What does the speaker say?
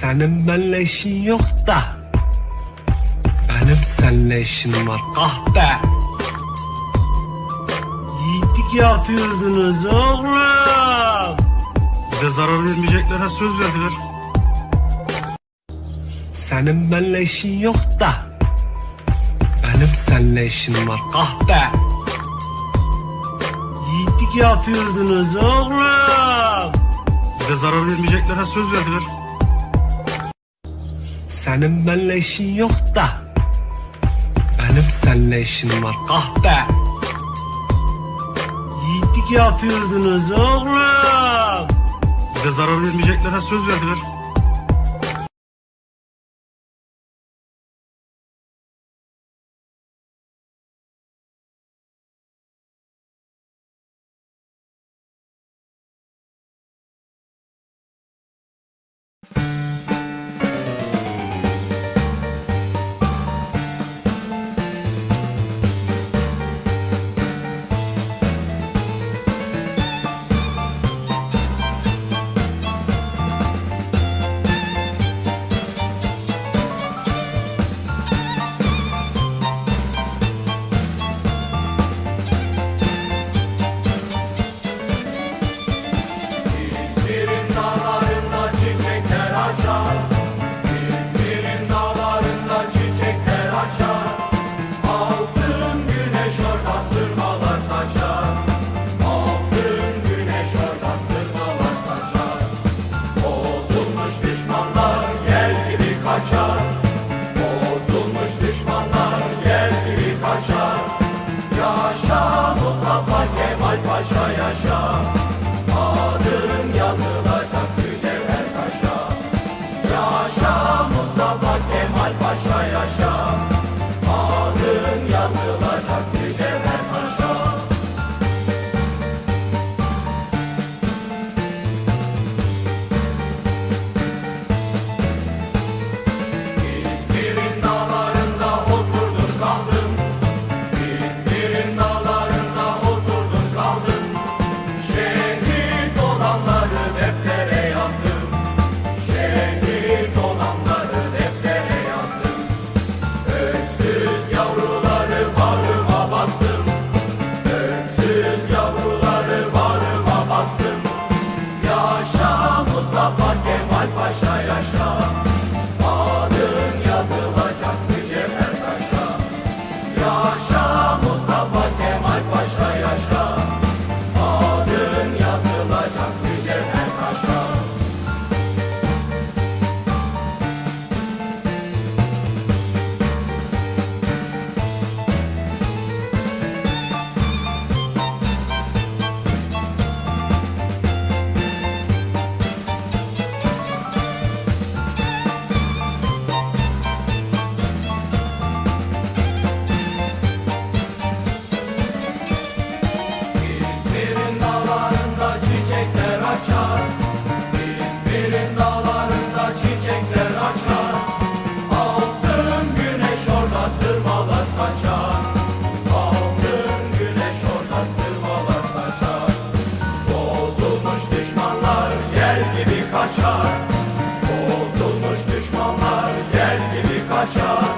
Senin benimle işin yok da. Benim seninle işim var kahpe Yiğitlik yapıyordunuz oğlum. Bize zarar vermeyeceklerine söz verdiler. Senin benimle işin yok da. Benim seninle işim var kahpe Yiğitlik yapıyordunuz oğlum. Bize zarar vermeyeceklerine söz verdiler. Senin benimle işin yok da. Benim seninle işim var kahpe. Yiğitlik yapıyordunuz oğlum. Bize zarar vermeyeceklerine söz verdiler. side by side. Altın güneş orada sırmalar saçar. Altın güneş orada sırmalar saçar. Bozulmuş düşmanlar gel gibi kaçar. Bozulmuş düşmanlar gel gibi kaçar